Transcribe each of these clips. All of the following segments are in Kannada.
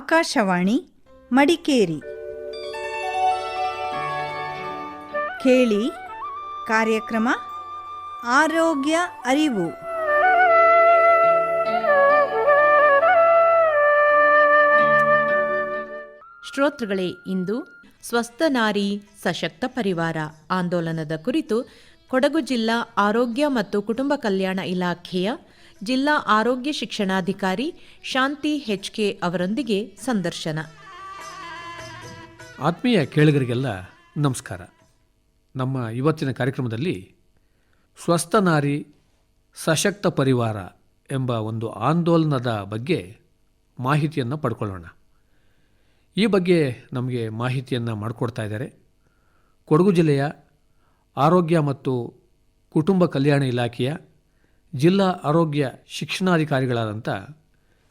ಆಕಾಶವಾಣಿ, ಮಡಿಕೇರಿ. ಕೇಳಿ ಕಾರ್ಯಕ್ರಮ, ಆರೋಗ್ಯ ಅರಿವು. ಶ್ರೋತೃಗಳೇ, ಇಂದು ಸ್ವಸ್ಥ ನಾರಿ ಸಶಕ್ತ ಪರಿವಾರ ಆಂದೋಲನದ ಕುರಿತು ಕೊಡಗು ಜಿಲ್ಲಾ ಆರೋಗ್ಯ ಮತ್ತು ಕುಟುಂಬ ಕಲ್ಯಾಣ ಇಲಾಖೆಯ ಜಿಲ್ಲಾ ಆರೋಗ್ಯ ಶಿಕ್ಷಣಾಧಿಕಾರಿ ಶಾಂತಿ ಹೆಚ್ಕೆ ಅವರೊಂದಿಗೆ ಸಂದರ್ಶನ. ಆತ್ಮೀಯ ಕೇಳುಗರಿಗೆಲ್ಲ ನಮಸ್ಕಾರ. ನಮ್ಮ ಇವತ್ತಿನ ಕಾರ್ಯಕ್ರಮದಲ್ಲಿ ಸ್ವಸ್ಥ ನಾರಿ ಸಶಕ್ತ ಪರಿವಾರ ಎಂಬ ಒಂದು ಆಂದೋಲನದ ಬಗ್ಗೆ ಮಾಹಿತಿಯನ್ನು ಪಡ್ಕೊಳ್ಳೋಣ. ಈ ಬಗ್ಗೆ ನಮಗೆ ಮಾಹಿತಿಯನ್ನು ಮಾಡಿಕೊಡ್ತಾ ಇದ್ದಾರೆ. ಕೊಡಗು ಜಿಲ್ಲೆಯ ಆರೋಗ್ಯ ಮತ್ತು ಕುಟುಂಬ ಕಲ್ಯಾಣ ಇಲಾಖೆಯ ಜಿಲ್ಲಾ ಆರೋಗ್ಯ ಶಿಕ್ಷಣಾಧಿಕಾರಿಗಳಾದಂಥ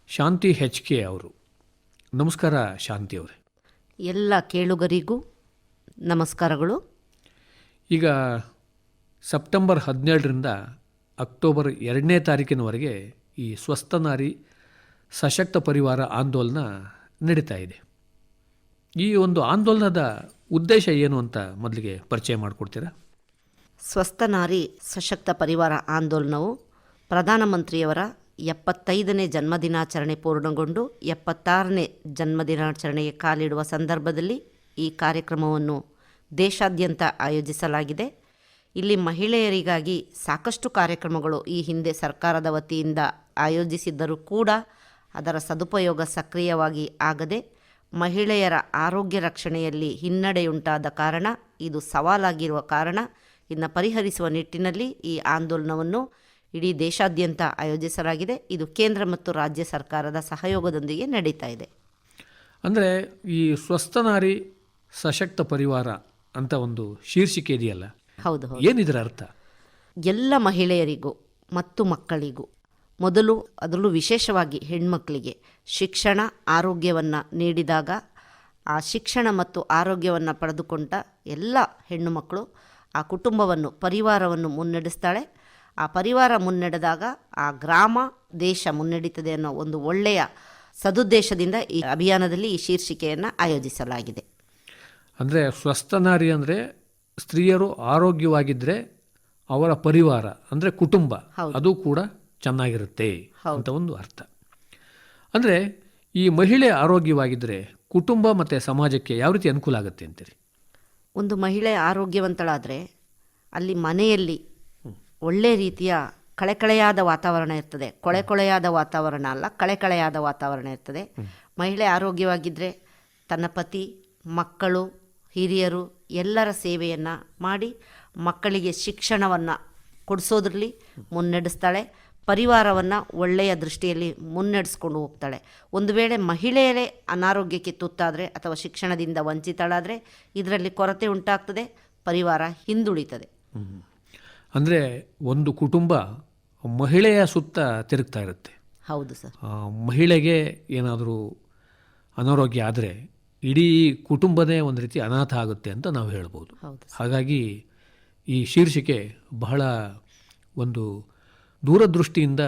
ಶಾಂತಿ ಹೆಚ್ ಕೆ ಅವರು. ನಮಸ್ಕಾರ ಶಾಂತಿ ಅವರೇ. ಎಲ್ಲ ಕೇಳುಗರಿಗೂ ನಮಸ್ಕಾರಗಳು. ಈಗ ಸೆಪ್ಟೆಂಬರ್ ಹದಿನೇಳರಿಂದ ಅಕ್ಟೋಬರ್ ಎರಡನೇ ತಾರೀಕಿನವರೆಗೆ ಈ ಸ್ವಸ್ಥ ನಾರಿ ಸಶಕ್ತ ಪರಿವಾರ ಆಂದೋಲನ ನಡೀತಾ ಇದೆ. ಈ ಒಂದು ಆಂದೋಲನದ ಉದ್ದೇಶ ಏನು ಅಂತ ಮೊದಲಿಗೆ ಪರಿಚಯ ಮಾಡಿಕೊಡ್ತೀರಾ? ಸ್ವಸ್ಥ ನಾರಿ ಸಶಕ್ತ ಪರಿವಾರ ಆಂದೋಲನವು ಪ್ರಧಾನಮಂತ್ರಿಯವರ ಎಪ್ಪತ್ತೈದನೇ ಜನ್ಮದಿನಾಚರಣೆ ಪೂರ್ಣಗೊಂಡು ಎಪ್ಪತ್ತಾರನೇ ಜನ್ಮದಿನಾಚರಣೆಗೆ ಕಾಲಿಡುವ ಸಂದರ್ಭದಲ್ಲಿ ಈ ಕಾರ್ಯಕ್ರಮವನ್ನು ದೇಶಾದ್ಯಂತ ಆಯೋಜಿಸಲಾಗಿದೆ. ಇಲ್ಲಿ ಮಹಿಳೆಯರಿಗಾಗಿ ಸಾಕಷ್ಟು ಕಾರ್ಯಕ್ರಮಗಳು ಈ ಹಿಂದೆ ಸರ್ಕಾರದ ವತಿಯಿಂದ ಆಯೋಜಿಸಿದ್ದರೂ ಕೂಡ ಅದರ ಸದುಪಯೋಗ ಸಕ್ರಿಯವಾಗಿ ಆಗದೆ ಮಹಿಳೆಯರ ಆರೋಗ್ಯ ರಕ್ಷಣೆಯಲ್ಲಿ ಹಿನ್ನಡೆಯುಂಟಾದ ಕಾರಣ, ಇದು ಸವಾಲಾಗಿರುವ ಕಾರಣ, ಇನ್ನು ಪರಿಹರಿಸುವ ನಿಟ್ಟಿನಲ್ಲಿ ಈ ಆಂದೋಲನವನ್ನು ಇಡೀ ದೇಶಾದ್ಯಂತ ಆಯೋಜಿಸಲಾಗಿದೆ. ಇದು ಕೇಂದ್ರ ಮತ್ತು ರಾಜ್ಯ ಸರ್ಕಾರದ ಸಹಯೋಗದೊಂದಿಗೆ ನಡೀತಾ ಇದೆ. ಅಂದರೆ ಈ ಸ್ವಸ್ಥ ನಾರಿ ಸಶಕ್ತ ಪರಿವಾರ ಅಂತ ಒಂದು ಶೀರ್ಷಿಕೆ ಇದೆಯಲ್ಲ? ಹೌದು ಏನಿದ್ರ ಅರ್ಥ? ಎಲ್ಲ ಮಹಿಳೆಯರಿಗೂ ಮತ್ತು ಮಕ್ಕಳಿಗೂ ಮೊದಲು ಅದರಲ್ಲೂ ವಿಶೇಷವಾಗಿ ಹೆಣ್ಮಕ್ಕಳಿಗೆ ಶಿಕ್ಷಣ ಆರೋಗ್ಯವನ್ನು ನೀಡಿದಾಗ ಆ ಶಿಕ್ಷಣ ಮತ್ತು ಆರೋಗ್ಯವನ್ನು ಪಡೆದುಕೊಂಡ ಎಲ್ಲ ಹೆಣ್ಣು ಮಕ್ಕಳು ಆ ಕುಟುಂಬವನ್ನು ಪರಿವಾರವನ್ನು ಮುನ್ನಡೆಸ್ತಾಳೆ. ಆ ಪರಿವಾರ ಮುನ್ನಡೆದಾಗ ಆ ಗ್ರಾಮ ದೇಶ ಮುನ್ನಡೀತದೆ ಅನ್ನೋ ಒಂದು ಒಳ್ಳೆಯ ಸದುದ್ದೇಶದಿಂದ ಈ ಅಭಿಯಾನದಲ್ಲಿ ಈ ಶೀರ್ಷಿಕೆಯನ್ನು ಆಯೋಜಿಸಲಾಗಿದೆ. ಅಂದರೆ ಸ್ವಸ್ಥ ನಾರಿ ಅಂದರೆ ಸ್ತ್ರೀಯರು ಆರೋಗ್ಯವಾಗಿದ್ದರೆ ಅವರ ಪರಿವಾರ ಅಂದರೆ ಕುಟುಂಬ ಅದು ಕೂಡ ಚೆನ್ನಾಗಿರುತ್ತೆ ಅಂತ ಒಂದು ಅರ್ಥ. ಅಂದರೆ ಈ ಮಹಿಳೆ ಆರೋಗ್ಯವಾಗಿದ್ದರೆ ಕುಟುಂಬ ಮತ್ತು ಸಮಾಜಕ್ಕೆ ಯಾವ ರೀತಿ ಅನುಕೂಲ ಆಗುತ್ತೆ ಅಂತೀರಿ? ಒಂದು ಮಹಿಳೆ ಆರೋಗ್ಯವಂತಳಾದರೆ ಅಲ್ಲಿ ಮನೆಯಲ್ಲಿ ಒಳ್ಳೆ ರೀತಿಯ ಕಳೆಕಳೆಯಾದ ವಾತಾವರಣ ಇರ್ತದೆ. ಕೊಳೆ ಕೊಳೆಯಾದ ವಾತಾವರಣ ಅಲ್ಲ, ಕಳೆಕಳೆಯಾದ ವಾತಾವರಣ ಇರ್ತದೆ. ಮಹಿಳೆ ಆರೋಗ್ಯವಾಗಿದ್ದರೆ ತನ್ನ ಪತಿ, ಮಕ್ಕಳು, ಹಿರಿಯರು ಎಲ್ಲರ ಸೇವೆಯನ್ನು ಮಾಡಿ ಮಕ್ಕಳಿಗೆ ಶಿಕ್ಷಣವನ್ನು ಕೊಡಿಸೋದ್ರಲ್ಲಿ ಮುನ್ನಡೆಸ್ತಾಳೆ. ಪರಿವಾರವನ್ನು ಒಳ್ಳೆಯ ದೃಷ್ಟಿಯಲ್ಲಿ ಮುನ್ನಡೆಸ್ಕೊಂಡು ಹೋಗ್ತಾಳೆ. ಒಂದು ವೇಳೆ ಮಹಿಳೆಯರೇ ಅನಾರೋಗ್ಯಕ್ಕೆ ತುತ್ತಾದರೆ ಅಥವಾ ಶಿಕ್ಷಣದಿಂದ ವಂಚಿತಳಾದರೆ, ಇದರಲ್ಲಿ ಕೊರತೆ ಉಂಟಾಗ್ತದೆ, ಪರಿವಾರ ಹಿಂದುಳಿತದೆ. ಅಂದರೆ ಒಂದು ಕುಟುಂಬ ಮಹಿಳೆಯ ಸುತ್ತ ತಿರುಗ್ತಾ ಇರುತ್ತೆ. ಹೌದು ಸರ್. ಮಹಿಳೆಗೆ ಏನಾದರೂ ಅನಾರೋಗ್ಯ ಆದರೆ ಇಡೀ ಕುಟುಂಬನೇ ಒಂದು ರೀತಿ ಅನಾಥ ಆಗುತ್ತೆ ಅಂತ ನಾವು ಹೇಳ್ಬೋದು. ಹಾಗಾಗಿ ಈ ಶೀರ್ಷಿಕೆ ಬಹಳ ಒಂದು ದೂರದೃಷ್ಟಿಯಿಂದ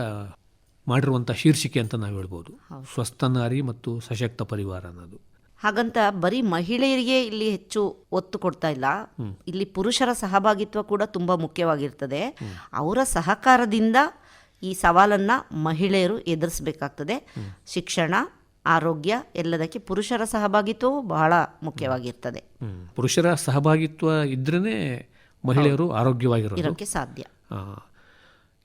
ಮಾಡಿರುವಂಥ ಶೀರ್ಷಿಕೆ ಅಂತ ನಾವು ಹೇಳ್ಬೋದು. ಸ್ವಸ್ಥ ನಾರಿ ಮತ್ತು ಸಶಕ್ತ ಪರಿವಾರ ಅನ್ನೋದು ಹಾಗಂತ ಬರೀ ಮಹಿಳೆಯರಿಗೆ ಇಲ್ಲಿ ಹೆಚ್ಚು ಒತ್ತು ಕೊಡ್ತಾ ಇಲ್ಲ. ಇಲ್ಲಿ ಪುರುಷರ ಸಹಭಾಗಿತ್ವ ಕೂಡ ತುಂಬ ಮುಖ್ಯವಾಗಿರ್ತದೆ. ಅವರ ಸಹಕಾರದಿಂದ ಈ ಸವಾಲನ್ನು ಮಹಿಳೆಯರು ಎದುರಿಸಬೇಕಾಗ್ತದೆ. ಶಿಕ್ಷಣ ಆರೋಗ್ಯ ಎಲ್ಲದಕ್ಕೆ ಪುರುಷರ ಸಹಭಾಗಿತ್ವವು ಬಹಳ ಮುಖ್ಯವಾಗಿರ್ತದೆ. ಪುರುಷರ ಸಹಭಾಗಿತ್ವ ಇದ್ರೇ ಮಹಿಳೆಯರು ಆರೋಗ್ಯವಾಗಿರೋದಕ್ಕೆ ಸಾಧ್ಯ.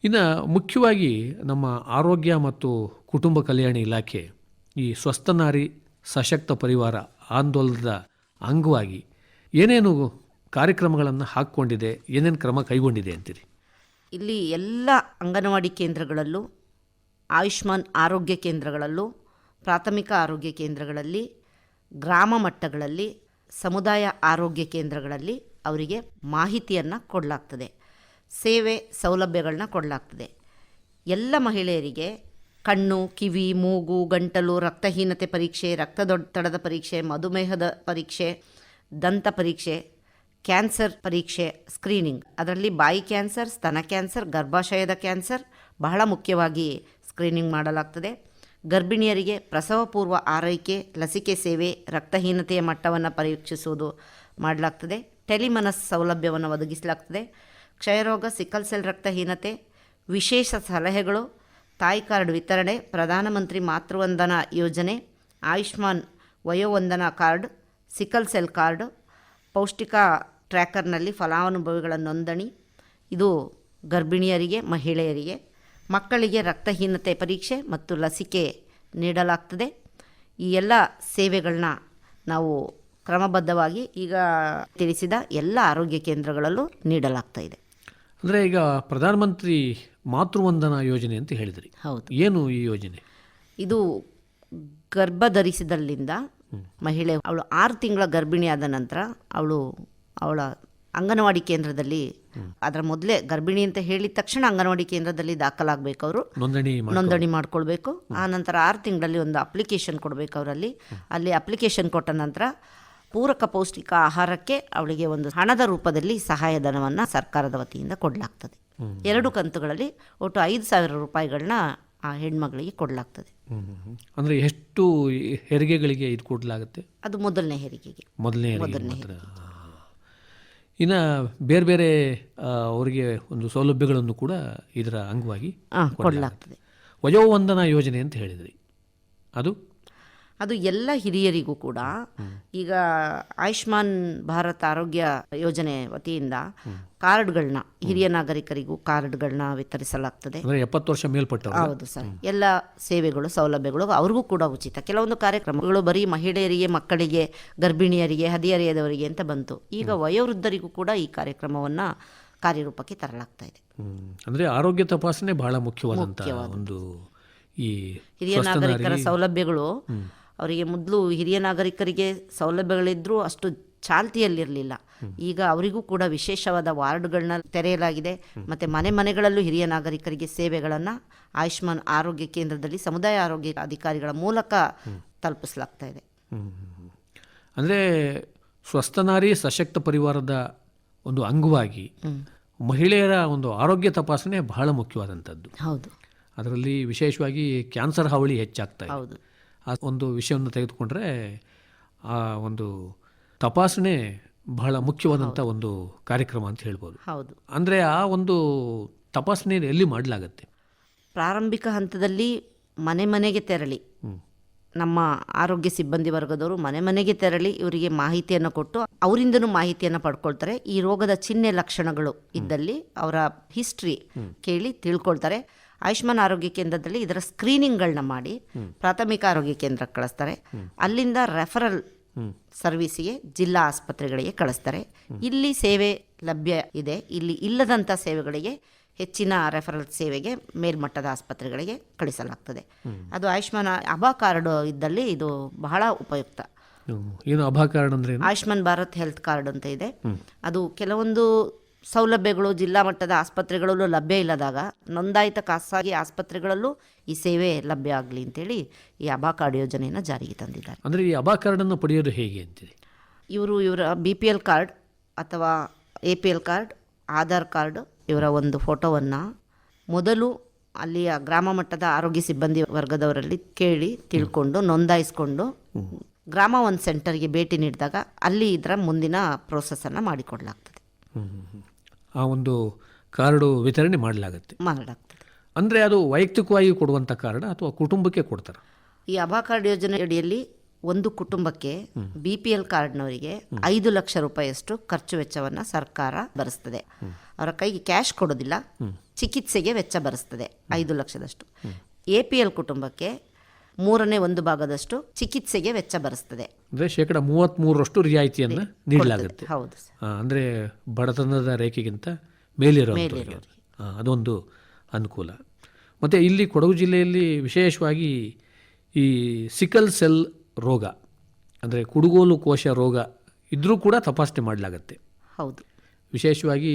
ಇನ್ನು ಮುಖ್ಯವಾಗಿ ನಮ್ಮ ಆರೋಗ್ಯ ಮತ್ತು ಕುಟುಂಬ ಕಲ್ಯಾಣ ಇಲಾಖೆ ಈ ಸ್ವಸ್ಥ ನಾರಿ ಸಶಕ್ತ ಪರಿವಾರ ಆಂದೋಲನದ ಅಂಗವಾಗಿ ಏನೇನು ಕಾರ್ಯಕ್ರಮಗಳನ್ನು ಹಾಕ್ಕೊಂಡಿದೆ, ಏನೇನು ಕ್ರಮ ಕೈಗೊಂಡಿದೆ ಅಂತೀರಿ? ಇಲ್ಲಿ ಎಲ್ಲ ಅಂಗನವಾಡಿ ಕೇಂದ್ರಗಳಲ್ಲೂ, ಆಯುಷ್ಮಾನ್ ಆರೋಗ್ಯ ಕೇಂದ್ರಗಳಲ್ಲೂ, ಪ್ರಾಥಮಿಕ ಆರೋಗ್ಯ ಕೇಂದ್ರಗಳಲ್ಲಿ, ಗ್ರಾಮ ಮಟ್ಟಗಳಲ್ಲಿ, ಸಮುದಾಯ ಆರೋಗ್ಯ ಕೇಂದ್ರಗಳಲ್ಲಿ ಅವರಿಗೆ ಮಾಹಿತಿಯನ್ನು ಕೊಡಲಾಗ್ತದೆ. ಸೇವೆ ಸೌಲಭ್ಯಗಳನ್ನ ಕೊಡಲಾಗ್ತದೆ. ಎಲ್ಲ ಮಹಿಳೆಯರಿಗೆ ಕಣ್ಣು, ಕಿವಿ, ಮೂಗು, ಗಂಟಲು, ರಕ್ತಹೀನತೆ ಪರೀಕ್ಷೆ ರಕ್ತದೊತ್ತಡದ ಪರೀಕ್ಷೆ, ಮಧುಮೇಹದ ಪರೀಕ್ಷೆ, ದಂತ ಪರೀಕ್ಷೆ, ಕ್ಯಾನ್ಸರ್ ಪರೀಕ್ಷೆ, ಸ್ಕ್ರೀನಿಂಗ್. ಅದರಲ್ಲಿ ಬಾಯಿ ಕ್ಯಾನ್ಸರ್, ಸ್ತನ ಕ್ಯಾನ್ಸರ್, ಗರ್ಭಾಶಯದ ಕ್ಯಾನ್ಸರ್ ಬಹಳ ಮುಖ್ಯವಾಗಿ ಸ್ಕ್ರೀನಿಂಗ್ ಮಾಡಲಾಗ್ತದೆ. ಗರ್ಭಿಣಿಯರಿಗೆ ಪ್ರಸವ ಪೂರ್ವ ಆರೈಕೆ, ಲಸಿಕೆ ಸೇವೆ, ರಕ್ತಹೀನತೆಯ ಮಟ್ಟವನ್ನು ಪರೀಕ್ಷಿಸುವುದು ಮಾಡಲಾಗ್ತದೆ. ಟೆಲಿಮನಸ್ ಸೌಲಭ್ಯವನ್ನು ಒದಗಿಸಲಾಗ್ತದೆ. ಕ್ಷಯರೋಗ ಸಿಕ್ಕಲ್ ಸೆಲ್ ರಕ್ತಹೀನತೆ, ವಿಶೇಷ ಸಲಹೆಗಳು ತಾಯಿ ಕಾರ್ಡ್ ವಿತರಣೆ ಪ್ರಧಾನಮಂತ್ರಿ ಮಾತೃವಂದನಾ ಯೋಜನೆ, Ayushman Vayovandana card, sickle cell card, ಪೌಷ್ಟಿಕ ಟ್ರ್ಯಾಕರ್ನಲ್ಲಿ ಫಲಾನುಭವಿಗಳ ನೋಂದಣಿ, ಇದು ಗರ್ಭಿಣಿಯರಿಗೆ, ಮಹಿಳೆಯರಿಗೆ, ಮಕ್ಕಳಿಗೆ ರಕ್ತಹೀನತೆ ಪರೀಕ್ಷೆ ಮತ್ತು ಲಸಿಕೆ ನೀಡಲಾಗ್ತದೆ. ಈ ಎಲ್ಲ ಸೇವೆಗಳನ್ನ ನಾವು ಕ್ರಮಬದ್ಧವಾಗಿ ಈಗ ತಿಳಿಸಿದ ಎಲ್ಲ ಆರೋಗ್ಯ ಕೇಂದ್ರಗಳಲ್ಲೂ ನೀಡಲಾಗ್ತಾ ಇದೆ. ಅಂದರೆ ಈಗ ಪ್ರಧಾನಮಂತ್ರಿ ಮಾತೃವಂದನಾ ಯೋಜನೆ ಅಂತ ಹೇಳಿದ್ರಿ. ಹೌದು. ಏನು ಈ ಯೋಜನೆ? ಇದು ಗರ್ಭ ಧರಿಸಿದಲ್ಲಿಂದ ಮಹಿಳೆ ಅವಳು ಆರು ತಿಂಗಳ ಗರ್ಭಿಣಿಯಾದ ನಂತರ ಅವಳು ಅವಳ ಅಂಗನವಾಡಿ ಕೇಂದ್ರದಲ್ಲಿ ಅದರ ಮೊದಲೇ ಗರ್ಭಿಣಿ ಅಂತ ಹೇಳಿದ ತಕ್ಷಣ ಅಂಗನವಾಡಿ ಕೇಂದ್ರದಲ್ಲಿ ದಾಖಲಾಗಬೇಕು ಅವರು. ನೋಂದಣಿ ನೋಂದಣಿ ಮಾಡ್ಕೊಳ್ಬೇಕು. ಆ ನಂತರ ಆರು ತಿಂಗಳಲ್ಲಿ ಒಂದು ಅಪ್ಲಿಕೇಶನ್ ಕೊಡಬೇಕು ಅವರಲ್ಲಿ. ಅಲ್ಲಿ ಅಪ್ಲಿಕೇಶನ್ ಕೊಟ್ಟ ನಂತರ ಪೂರಕ ಪೌಷ್ಟಿಕ ಆಹಾರಕ್ಕೆ ಅವಳಿಗೆ ಒಂದು ಹಣದ ರೂಪದಲ್ಲಿ ಸಹಾಯಧನವನ್ನು ಸರ್ಕಾರದ ವತಿಯಿಂದ ಕೊಡಲಾಗ್ತದೆ. ಎರಡು ಕಂತುಗಳಲ್ಲಿ ಒಟ್ಟು ಐದು ಸಾವಿರ ರೂಪಾಯಿಗಳನ್ನ ಆ ಹೆಣ್ಮಗಳಿಗೆ ಕೊಡಲಾಗ್ತದೆ. ಅಂದ್ರೆ ಎಷ್ಟು ಹೆರಿಗೆಗಳಿಗೆ ಇದು ಕೊಡಲಾಗುತ್ತೆ? ಅದು ಮೊದಲನೇ ಹೆರಿಗೆಗೆ. ಮೊದಲನೇ ಮೊದಲನೇ ಇನ್ನು ಬೇರೆ ಬೇರೆ ಅವರಿಗೆ ಒಂದು ಸೌಲಭ್ಯಗಳನ್ನು ಕೂಡ ಇದರ ಅಂಗವಾಗಿ ಕೊಡಲಾಗ್ತದೆ. ವಯೋವಂದನಾ ಯೋಜನೆ ಅಂತ ಹೇಳಿದ್ರಿ. ಅದು? ಅದು ಎಲ್ಲ ಹಿರಿಯರಿಗೂ ಕೂಡ ಈಗ ಆಯುಷ್ಮಾನ್ ಭಾರತ ಆರೋಗ್ಯ ಯೋಜನೆ ವತಿಯಿಂದ ಕಾರ್ಡ್ಗಳನ್ನ ಹಿರಿಯ ನಾಗರಿಕರಿಗೂ ಕಾರ್ಡ್ಗಳನ್ನ ವಿತರಿಸಲಾಗ್ತದೆ. ಎಪ್ಪತ್ತು ವರ್ಷ ಮೇಲ್ಪಟ್ಟವರು. ಹೌದು ಸರ್. ಎಲ್ಲ ಸೇವೆಗಳು ಸೌಲಭ್ಯಗಳು ಅವ್ರಿಗೂ ಕೂಡ ಉಚಿತ. ಕೆಲವೊಂದು ಕಾರ್ಯಕ್ರಮಗಳು ಬರೀ ಮಹಿಳೆಯರಿಗೆ ಮಕ್ಕಳಿಗೆ ಗರ್ಭಿಣಿಯರಿಗೆ ಹದಿಹರೆಯದವರಿಗೆ ಅಂತ ಬಂತು. ಈಗ ವಯೋವೃದ್ಧರಿಗೂ ಕೂಡ ಈ ಕಾರ್ಯಕ್ರಮವನ್ನು ಕಾರ್ಯರೂಪಕ್ಕೆ ತರಲಾಗ್ತಾ ಇದೆ. ಅಂದ್ರೆ ಆರೋಗ್ಯ ತಪಾಸಣೆ ಬಹಳ ಮುಖ್ಯವಾದಂತಹ ಒಂದು ಈ ಹಿರಿಯ ನಾಗರಿಕರ ಸೌಲಭ್ಯಗಳು ಅವರಿಗೆ ಮೊದಲು ಹಿರಿಯ ನಾಗರಿಕರಿಗೆ ಸೌಲಭ್ಯಗಳಿದ್ದರೂ ಅಷ್ಟು ಚಾಲ್ತಿಯಲ್ಲಿರಲಿಲ್ಲ. ಈಗ ಅವರಿಗೂ ಕೂಡ ವಿಶೇಷವಾದ ವಾರ್ಡ್ಗಳನ್ನ ತೆರೆಯಲಾಗಿದೆ. ಮತ್ತು ಮನೆ ಮನೆಗಳಲ್ಲೂ ಹಿರಿಯ ನಾಗರಿಕರಿಗೆ ಸೇವೆಗಳನ್ನು ಆಯುಷ್ಮಾನ್ ಆರೋಗ್ಯ ಕೇಂದ್ರದಲ್ಲಿ ಸಮುದಾಯ ಆರೋಗ್ಯ ಅಧಿಕಾರಿಗಳ ಮೂಲಕ ತಲುಪಿಸಲಾಗ್ತಾ ಇದೆ. ಅಂದರೆ ಸ್ವಸ್ಥನಾರಿ ಸ್ವಸ್ಥ ನಾರಿ ಸಶಕ್ತ ಪರಿವಾರದ ಒಂದು ಅಂಗವಾಗಿ ಮಹಿಳೆಯರ ಒಂದು ಆರೋಗ್ಯ ತಪಾಸಣೆ ಬಹಳ ಮುಖ್ಯವಾದಂಥದ್ದು. ಹೌದು. ಅದರಲ್ಲಿ ವಿಶೇಷವಾಗಿ ಕ್ಯಾನ್ಸರ್ ಹಾವಳಿ ಹೆಚ್ಚಾಗ್ತಾ ಇದೆ. ಹೌದು. ಆ ಒಂದು ವಿಷಯವನ್ನು ತೆಗೆದುಕೊಂಡ್ರೆ ಆ ಒಂದು ತಪಾಸಣೆ ಬಹಳ ಮುಖ್ಯವಾದಂಥ ಒಂದು ಕಾರ್ಯಕ್ರಮ ಅಂತ ಹೇಳ್ಬೋದು. ಹೌದು. ಅಂದರೆ ಆ ಒಂದು ತಪಾಸಣೆ ಎಲ್ಲಿ ಮಾಡಲಾಗತ್ತೆ? ಪ್ರಾರಂಭಿಕ ಹಂತದಲ್ಲಿ ಮನೆ ಮನೆಗೆ ತೆರಳಿ. ನಮ್ಮ ಆರೋಗ್ಯ ಸಿಬ್ಬಂದಿ ವರ್ಗದವರು ಮನೆ ಮನೆಗೆ ತೆರಳಿ ಇವರಿಗೆ ಮಾಹಿತಿಯನ್ನು ಕೊಟ್ಟು ಅವರಿಂದನೂ ಮಾಹಿತಿಯನ್ನು ಪಡ್ಕೊಳ್ತಾರೆ. ಈ ರೋಗದ ಚಿಹ್ನೆ ಲಕ್ಷಣಗಳು ಇದ್ದಲ್ಲಿ ಅವರ ಹಿಸ್ಟ್ರಿ ಕೇಳಿ ತಿಳ್ಕೊಳ್ತಾರೆ. ಆಯುಷ್ಮಾನ್ ಆರೋಗ್ಯ ಕೇಂದ್ರದಲ್ಲಿ ಇದರ ಸ್ಕ್ರೀನಿಂಗ್ಗಳನ್ನ ಮಾಡಿ ಪ್ರಾಥಮಿಕ ಆರೋಗ್ಯ ಕೇಂದ್ರಕ್ಕೆ ಕಳಿಸ್ತಾರೆ. ಅಲ್ಲಿಂದ ರೆಫರಲ್ ಸರ್ವಿಸಿಗೆ ಜಿಲ್ಲಾ ಆಸ್ಪತ್ರೆಗಳಿಗೆ ಕಳಿಸ್ತಾರೆ. ಇಲ್ಲಿ ಸೇವೆ ಲಭ್ಯ ಇದೆ. ಇಲ್ಲಿ ಇಲ್ಲದಂಥ ಸೇವೆಗಳಿಗೆ ಹೆಚ್ಚಿನ ರೆಫರಲ್ ಸೇವೆಗೆ ಮೇಲ್ಮಟ್ಟದ ಆಸ್ಪತ್ರೆಗಳಿಗೆ ಕಳಿಸಲಾಗ್ತದೆ. ಅದು ಆಯುಷ್ಮಾನ್ ಅಭಾ ಕಾರ್ಡ್ ಇದ್ದಲ್ಲಿ ಇದು ಬಹಳ ಉಪಯುಕ್ತ. ಏನು ಅಭಾ ಕಾರ್ಡ್ ಅಂದ್ರೆ ಆಯುಷ್ಮಾನ್ ಭಾರತ್ ಹೆಲ್ತ್ ಕಾರ್ಡ್ ಅಂತ ಇದೆ. ಅದು ಕೆಲವೊಂದು ಸೌಲಭ್ಯಗಳು ಜಿಲ್ಲಾ ಮಟ್ಟದ ಆಸ್ಪತ್ರೆಗಳಲ್ಲೂ ಲಭ್ಯ ಇಲ್ಲದಾಗ ನೋಂದಾಯಿತ ಖಾಸಗಿ ಆಸ್ಪತ್ರೆಗಳಲ್ಲೂ ಈ ಸೇವೆ ಲಭ್ಯ ಆಗಲಿ ಅಂತೇಳಿ ಈ ಅಬಾ ಕಾರ್ಡ್ ಯೋಜನೆಯನ್ನು ಜಾರಿಗೆ ತಂದಿದ್ದಾರೆ. ಅಂದರೆ ಈ ಅಭಾ ಕಾರ್ಡನ್ನು ಪಡೆಯೋದು ಹೇಗೆ ಅಂತೇಳಿ ಇವರು ಇವರ ಬಿ ಪಿ ಎಲ್ ಕಾರ್ಡ್ ಅಥವಾ A P L card Aadhaar card ಇವರ ಒಂದು ಫೋಟೋವನ್ನು ಮೊದಲು ಅಲ್ಲಿಯ ಗ್ರಾಮ ಮಟ್ಟದ ಆರೋಗ್ಯ ಸಿಬ್ಬಂದಿ ವರ್ಗದವರಲ್ಲಿ ಕೇಳಿ ತಿಳ್ಕೊಂಡು ನೋಂದಾಯಿಸ್ಕೊಂಡು ಗ್ರಾಮ ಒಂದು ಸೆಂಟರ್ಗೆ ಭೇಟಿ ನೀಡಿದಾಗ ಅಲ್ಲಿ ಇದರ ಮುಂದಿನ ಪ್ರೋಸೆಸನ್ನು ಮಾಡಿಕೊಡಲಾಗ್ತದೆ. ಆ ಒಂದು ಕಾರ್ಡು ವಿತರಣೆ ಮಾಡಲಾಗುತ್ತೆ. ಮಾಡಲಾಗ್ತದೆ. ಅಂದರೆ ಅದು ವೈಯಕ್ತಿಕವಾಗಿ ಕೊಡುವಂಥ ಕಾರ್ಡ್ ಅಥವಾ ಕುಟುಂಬಕ್ಕೆ ಕೊಡ್ತಾರೆ? ಈ ಅಭಾ ಕಾರ್ಡ್ ಯೋಜನೆ ಅಡಿಯಲ್ಲಿ ಒಂದು ಕುಟುಂಬಕ್ಕೆ ಬಿ ಪಿ ಎಲ್ ಕಾರ್ಡ್ನವರಿಗೆ ಐದು ಲಕ್ಷ ರೂಪಾಯಿಯಷ್ಟು ಖರ್ಚು ವೆಚ್ಚವನ್ನು ಸರ್ಕಾರ ಭರಿಸ್ತದೆ. ಅವರ ಕೈಗೆ ಕ್ಯಾಶ್ ಕೊಡೋದಿಲ್ಲ ಚಿಕಿತ್ಸೆಗೆ ವೆಚ್ಚ ಭರಿಸ್ತದೆ ಐದು ಲಕ್ಷದಷ್ಟು. ಎ ಪಿ ಎಲ್ ಕುಟುಂಬಕ್ಕೆ ಮೂರನೇ ಒಂದು ಭಾಗದಷ್ಟು ಚಿಕಿತ್ಸೆಗೆ ವೆಚ್ಚ ಬರುತ್ತದೆ ಅಂದರೆ ಶೇಕಡ ಮೂವತ್ತ್ಮೂರರಷ್ಟು ರಿಯಾಯಿತಿಯನ್ನು ನೀಡಲಾಗುತ್ತೆ. ಹೌದು ಅಂದರೆ ಬಡತನದ ರೇಖೆಗಿಂತ ಮೇಲಿರೋ ಅದೊಂದು ಅನುಕೂಲ. ಮತ್ತು ಇಲ್ಲಿ ಕೊಡಗು ಜಿಲ್ಲೆಯಲ್ಲಿ ವಿಶೇಷವಾಗಿ ಈ ಸಿಕಲ್ ಸೆಲ್ ರೋಗ ಅಂದರೆ ಕುಡುಗೋಲು ಕೋಶ ರೋಗ ಇದ್ರೂ ಕೂಡ ತಪಾಸಣೆ ಮಾಡಲಾಗತ್ತೆ. ಹೌದು. ವಿಶೇಷವಾಗಿ